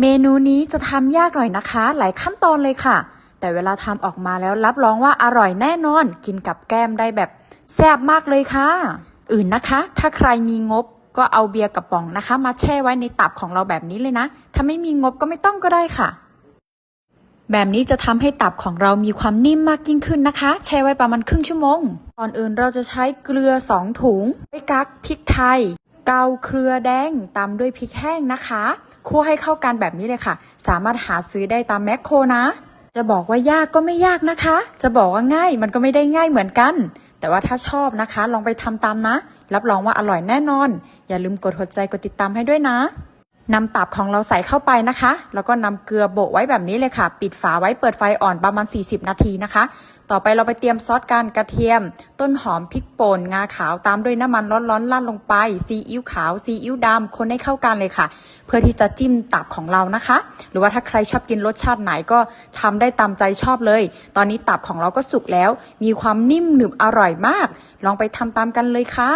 เมนูนี้จะทำยากหน่อยนะคะ หลายขั้นตอนเลยค่ะ แต่เวลาทำออกมาแล้วรับรองว่าอร่อยแน่นอน กินกับแก้มได้แบบแซ่บมากเลยค่ะ อื่นนะคะ ถ้าใครมีงบก็เอาเบียร์กระป๋องนะคะ มาแช่ไว้ในตับของเราแบบนี้เลยนะ ถ้าไม่มีงบก็ไม่ต้องก็ได้ค่ะ แบบนี้จะทำให้ตับของเรามีความนิ่มมากยิ่งขึ้นนะคะ แช่ไว้ประมาณครึ่งชั่วโมง ก่อนอื่นเราจะใช้เกลือ 2 ถุงไปกักพริกไทย เกาเครือแดงตามด้วยพริกแห้งนะคะคั่วให้เข้ากันแบบนี้เลยค่ะ สามารถหาซื้อได้ตามแมคโครนะ จะบอกว่ายากก็ไม่ยากนะคะ จะบอกว่าง่ายมันก็ไม่ได้ง่ายเหมือนกัน แต่ว่าถ้าชอบนะคะ ลองไปทำตามนะ รับรองว่าอร่อยแน่นอน อย่าลืมกดหัวใจกดติดตามให้ด้วยนะ นำตับของเราใส่เข้าไปนะคะ แล้วก็นำเกลือโบะไว้แบบนี้เลยค่ะ ปิดฝาไว้เปิดไฟอ่อนประมาณ 40 นาทีนะคะ ต่อไปเราไปเตรียมซอสกันกระเทียม ต้นหอมพริกป่นงาขาวตามด้วยน้ำมันร้อนๆราดลงไป ซีอิ๊วขาว ซีอิ๊วดำคนให้เข้ากันเลยค่ะ เพื่อที่จะจิ้มตับของเรานะคะ หรือว่าถ้าใครชอบกินรสชาติไหนก็ทำได้ตามใจชอบเลย ตอนนี้ตับของเราก็สุกแล้ว มีความนิ่มหนึบอร่อยมาก ลองไปทำตามกันเลยค่ะ